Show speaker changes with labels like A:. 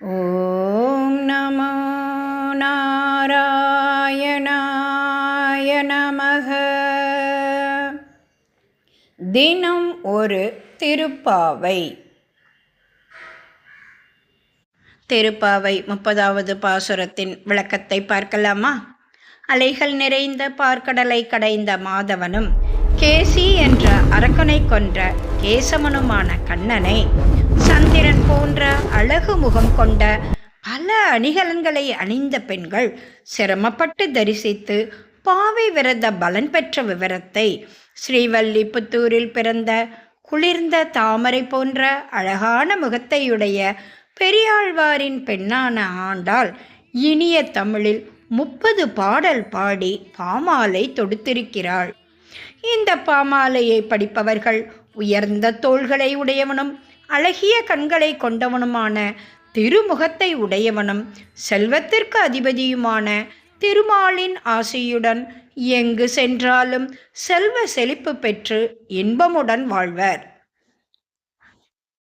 A: ॐ नमो நாராயணாய நமக தினம் ஒரு திருப்பாவை திருப்பாவை முப்பதாவது பாசுரத்தின் விளக்கத்தை பார்க்கலாமா அலைகள் நிறைந்த பார்க்கடலை கடைந்த மாதவனும் கேசி என்ற அரக்கனை கொன்ற கேசவனுமான கண்ணனை சந்திரன் போன்ற அழகு முகம் கொண்ட பல அணிகலன்களை அணிந்த பெண்கள் சிரமப்பட்டு தரிசித்து பாவை விரத பலன் பெற்ற விவரத்தை ஸ்ரீவல்லிபுத்தூரில் பிறந்த குளிர்ந்த தாமரை போன்ற அழகான முகத்தையுடைய பெரியாழ்வாரின் பெண்ணான ஆண்டாள் இனிய தமிழில் முப்பது பாடல் பாடி பாமாலை தொடுத்திருக்கிறாள். இந்த பாமாலையை படிப்பவர்கள் உயர்ந்த தோள்களை உடையவனும் அழகிய கண்களை கொண்டவனுமான திருமுகத்தை உடையவனும் செல்வத்திற்கு அதிபதியுமான திருமாலின் ஆசையுடன் எங்கு சென்றாலும் செல்வ செழிப்பு பெற்று இன்பமுடன் வாழ்வர்.